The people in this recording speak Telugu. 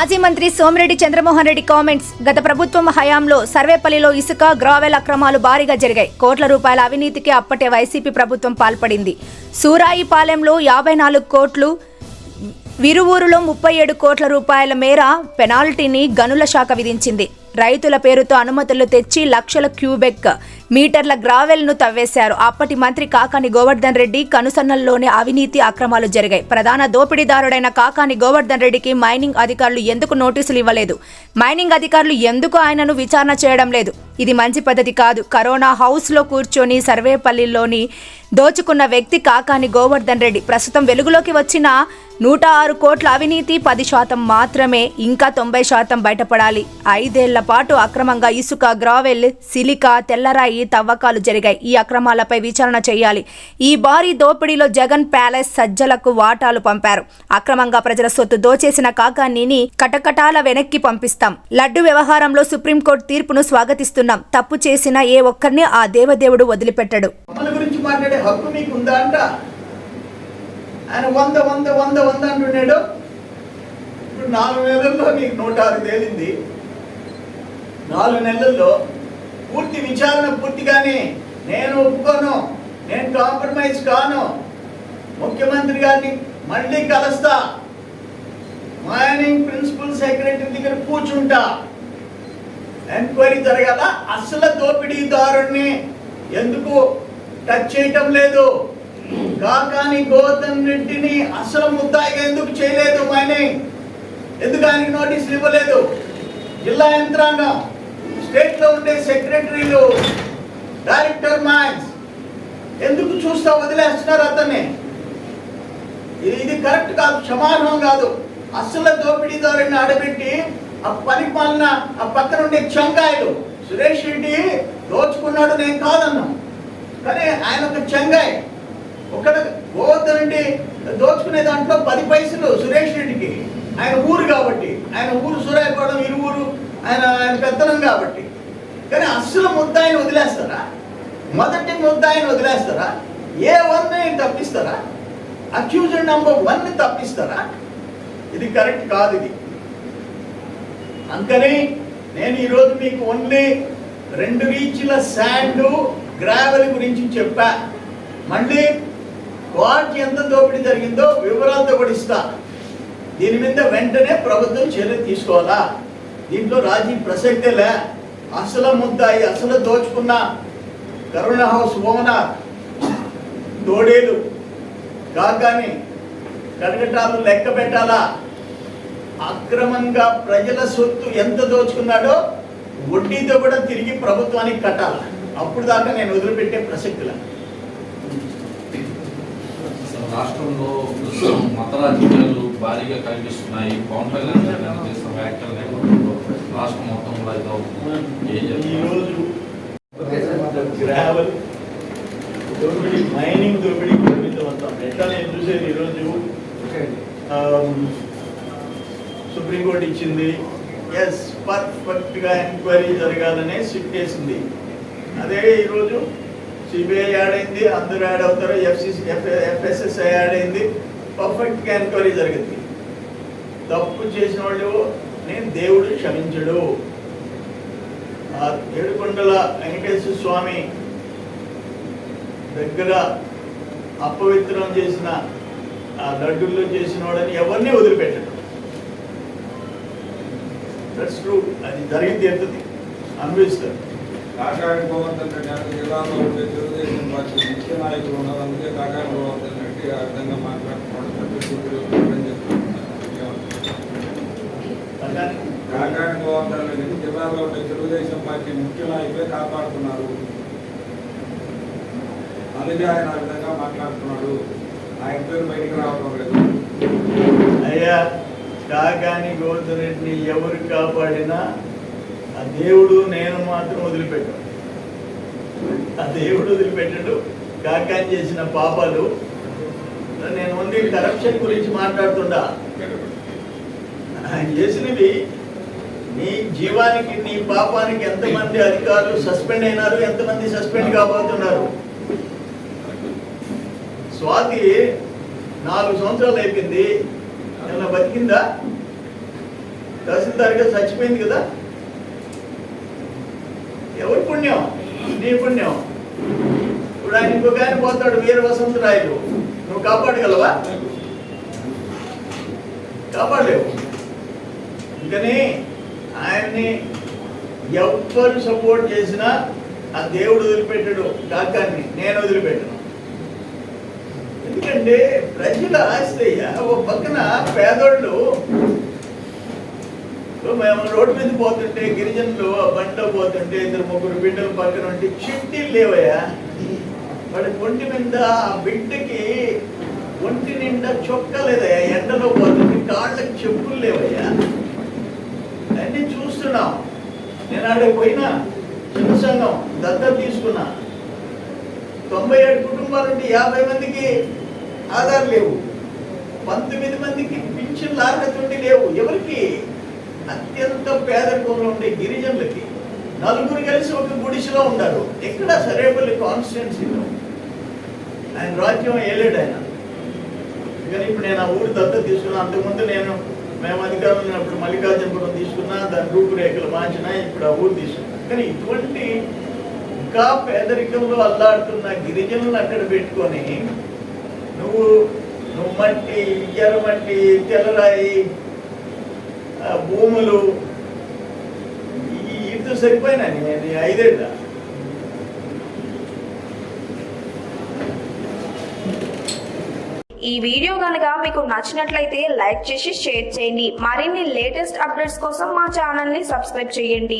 మాజీ మంత్రి సోమిరెడ్డి చంద్రమోహన్ రెడ్డి కామెంట్స్ గత ప్రభుత్వం హయాంలో సర్వేపల్లిలో ఇసుక గ్రావెల్ అక్రమాలు భారీగా జరిగాయి. కోట్ల రూపాయల అవినీతికి అప్పటి వైసీపీ ప్రభుత్వం పాల్పడింది. సూరాయిపాలెంలో యాభై నాలుగు కోట్లు విరువూరులో ముప్పై ఏడు కోట్ల రూపాయల మేర పెనాల్టీని గనుల శాఖ విధించింది. రైతుల పేరుతో అనుమతులు తెచ్చి లక్షల క్యూబెక్ మీటర్ల గ్రావెల్ను తవ్వేశారు. అప్పటి మంత్రి కాకాని గోవర్ధన్ రెడ్డి కనుసన్నల్లోనే అవినీతి అక్రమాలు జరిగాయి. ప్రధాన దోపిడీదారుడైన కాకాని గోవర్ధన్ రెడ్డికి మైనింగ్ అధికారులు ఎందుకు నోటీసులు ఇవ్వలేదు? మైనింగ్ అధికారులు ఎందుకు ఆయనను విచారణ చేయడం లేదు? ఇది మంచి పద్ధతి కాదు. కరోనా హౌస్లో కూర్చొని సర్వేపల్లిలోని దోచుకున్న వ్యక్తి కాకాని గోవర్ధన్ రెడ్డి. ప్రస్తుతం వెలుగులోకి వచ్చిన నూట ఆరు కోట్ల అవినీతి పది శాతం మాత్రమే ఇంకా తొంభై శాతం బయటపడాలి. ఐదేళ్ళ పాటు అక్రమంగా ఇసుక గ్రావెల్ సిలికా తెల్లరాయి తవ్వకాలు జరిగాయి. ఈ అక్రమాలపై విచారణ చేయాలి. ఈ భారీ దోపిడీలో జగన్ ప్యాలెస్ సజ్జలకు వాటాలు పంపారు. అక్రమంగా ప్రజల సొత్తు దోచేసిన కాకానీని కటకటాల వెనక్కి పంపిస్తాం. లడ్డు వ్యవహారంలో సుప్రీంకోర్టు తీర్పును స్వాగతిస్తున్నాం. తప్పు చేసిన ఏ ఒక్కరిని ఆ దేవదేవుడు వదిలిపెట్టడు. గురించి మాట్లాడే హక్కు మీకు ఉందా అంట. ఆయన వంద వంద వంద వంద అంటున్నాడు. ఇప్పుడు నాలుగు నెలల్లో నీకు నూట ఆరు తేలింది. నాలుగు నెలల్లో పూర్తి విచారణ పూర్తిగానే నేను ఒప్పుకోను. నేను కాంప్రమైజ్ కాను. ముఖ్యమంత్రి గారిని మళ్ళీ కలుస్తా. మైనింగ్ ప్రిన్సిపల్ సెక్రటరీ దగ్గర కూర్చుంటా. ఎంక్వైరీ జరగాల. అసలు దోపిడీదారుణ్ణి ఎందుకు టచ్ చేయటం లేదు. కాకాని గౌతమ్ రెడ్డిని అసలు ముద్దాయిగా ఎందుకు చేయలేదు మైనింగ్ ఎందుకు ఆయనకి నోటీసులు ఇవ్వలేదు? జిల్లా యంత్రాంగం స్టేట్లో ఉండే సెక్రటరీలు డైరెక్టర్ మైన్స్ ఎందుకు చూస్తా వదిలేస్తున్నారు అతన్ని? ఇది ఇది కరెక్ట్ కాదు క్షమార్హం కాదు. అసలు దోపిడీదారుని ఆడబెట్టి ఆ పని పాలన ఆ పక్కన ఉండే చంకాయలు సురేష్ రెడ్డి దోచుకున్నాడు నేను కాదన్నా. కానీ ఆయన ఒక చెంగాయ్ ఒకడ గోవర్ధన్ రెడ్డి దోచుకునే దాంట్లో పది పైసలు సురేష్ రెడ్డికి. ఆయన ఊరు కాబట్టి. ఆయన ఊరు సురాయపాడం ఇరువురు. ఆయన ఆయన పెత్తనం కాబట్టి. కానీ అస్సలు ముద్దాయిని వదిలేస్తారా? మొదటి ముద్దాయిని వదిలేస్తారా? ఏ వన్ని తప్పిస్తారా? అక్యూజ్డ్ నంబర్ వన్ తప్పిస్తారా? ఇది కరెక్ట్ కాదు ఇది. అందుకని నేను ఈరోజు మీకు ఓన్లీ రెండు రీచ్ల శాండు గ్రావెల్ గురించి చెప్పా. మళ్ళీ వాటికి ఎంత దోపిడీ జరిగిందో వివరాలతో కూడా ఇస్తా. దీని మీద వెంటనే ప్రభుత్వం చర్య తీసుకోవాలా? దీంట్లో రాజీ ప్రసక్తే లే. అసలు ముద్దాయి అసలు దోచుకున్న కరోనా హౌస్ ఓనర్ తోడేలు కాకాని కడగటాలు లెక్క పెట్టాలా? అక్రమంగా ప్రజల సొత్తు ఎంత దోచుకున్నాడో వడ్డీతో కూడా తిరిగి ప్రభుత్వానికి కట్టాలా? అప్పుడు దాకా నేను వదిలిపెట్టే ప్రసక్తిలా. అసలు రాష్ట్రంలో మత రాజకీయాలు భారీగా కనిపిస్తున్నాయి. పవన్ కళ్యాణ్ గారు గారు చేసిన వ్యాఖ్యల నేపథ్యంలో రాష్ట్రం మొత్తం కూడా ఈరోజు గ్రావెల్ దోపిడీ మైనింగ్ దోపిడీ పరిమితం ఎట్లా నేను చూసేది ఈరోజు సుప్రీంకోర్టు ఇచ్చింది. ఎస్ పర్ఫెక్ట్గా ఎంక్వైరీ జరగాలనే సిట్ వేసింది. అదే ఈరోజు సిబిఐ యాడ్ అయింది అందరూ యాడ్ అవుతారు ఎఫ్సిసి ఎఫ్ఎస్ఎస్ఐ యాడ్ అయింది. పర్ఫెక్ట్గా ఎంక్వైరీ జరిగింది. తప్పు చేసిన వాళ్ళు నేను దేవుడు క్షమించడు. ఆ ఏడుకొండల వెంకటేశ్వర స్వామి దగ్గర అపవిత్రం చేసిన ఆ లడ్డుల్లో చేసిన వాడని ఎవరిని వదిలిపెట్టడు దట్స్ ట్రూ అది జరిగింది ఎంతది అనుభవిస్తారు. కాకాని గోవర్ధన్ రెడ్డి అంటే జిల్లాలో ఉండే తెలుగుదేశం పార్టీ ముఖ్య నాయకులు ఉన్నారు అందుకే కాకాని గోవర్ధన్ రెడ్డి ఆ విధంగా మాట్లాడుతున్నాడు ప్రతి సూర్యుడు కాకాని గోవర్ధన్ రెడ్డిని జిల్లాలో ఉండే తెలుగుదేశం పార్టీ ముఖ్య నాయకులే కాపాడుతున్నారు అందుకే ఆయన ఆ విధంగా మాట్లాడుతున్నాడు. ఆయన పేరు బయటికి రావడం లేదు. అయ్యా కాకాని గోవర్ధన్ రెడ్డిని ఎవరు కాపాడినా ఆ దేవుడు నేను మాత్రం వదిలిపెట్టాను. ఆ దేవుడు వదిలిపెట్టాడు. కాకాని చేసిన పాపాలు. నేను ఓన్లీ కరప్షన్ గురించి మాట్లాడుతుండా? ఆయన చేసినవి నీ జీవానికి నీ పాపానికి ఎంతమంది అధికారులు సస్పెండ్ అయినారు? ఎంతమంది సస్పెండ్ కాబోతున్నారు? స్వాతి నాలుగు సంవత్సరాలు అయిపోయింది. ఏమైనా బతికిందా? తహసీల్దార్ గారు చచ్చిపోయింది కదా? పుణ్యం నీ పుణ్యం. ఇప్పుడు ఆయన ఇంకొక ఆయన పోతాడు వీర వసంతరాయలు నువ్వు కాపాడగలవా? కాపాడలేవు. అందుకని ఆయన్ని ఎవ్వరు సపోర్ట్ చేసినా ఆ దేవుడు వదిలిపెట్టాడు కాకాన్ని నేను వదిలిపెట్టను. ఎందుకంటే ప్రజల ఆస్తి ఓ పక్కన పేదోళ్ళు మేము రోడ్డు మీద పోతుంటే గిరిజనులు ఆ బండిలో పోతుంటే ఇద్దరు ముగ్గురు బిడ్డలు పక్కన ఉంటే చిట్టీలు లేవయ్యా. వాడి ఒంటి మీద ఆ బిడ్డకి ఒంటి నిండా చొక్క లేదయ్యా ఎండలో పోతుంటే కాళ్ళకి చెప్పులు లేవయ్యా. అన్నీ చూస్తున్నాం. నేను ఆడికి పోయినా చిన్న సంఘం దత్తత తీసుకున్నా. తొంభై ఏడు కుటుంబాలు ఉంటే యాభై మందికి ఆధార్ లేవు. పంతొమ్మిది మందికి పింఛన్లు అర్హత ఉండి లేవు. ఎవరికి? అత్యంత పేదరికంలో ఉండే గిరిజనులకి నలుగురు కలిసి ఒక గుడిసెలో ఉన్నారు. ఎక్కడ సరేపల్లి కాన్స్టిట్యున్సీలో ఆయన రాజ్యం ఏలేడు ఆయన. కానీ ఇప్పుడు నేను ఆ ఊరు దత్తత తీసుకున్నా. అంతకుముందు నేను మేము అధికారంలో ఉన్నప్పుడు మల్లికార్జునపురం తీసుకున్నా దాని రూపురేఖలు మార్చినా ఇప్పుడు ఆ ఊరు తీసుకున్నా. కానీ ఇటువంటి ఇంకా పేదరికంలో అల్లాడుతున్న గిరిజనులను అక్కడ పెట్టుకొని నువ్వు నువ్వు మట్టి ఎర్రమట్టి తెల్లరాయి భూములు ఈ ఇటు సరిపోయినా నేను ఐదేళ్ళ. ఈ వీడియో కనుక మీకు నచ్చినట్లయితే లైక్ చేసి షేర్ చేయండి. మరిన్ని లేటెస్ట్ అప్డేట్స్ కోసం మా ఛానల్ని సబ్స్క్రైబ్ చేయండి.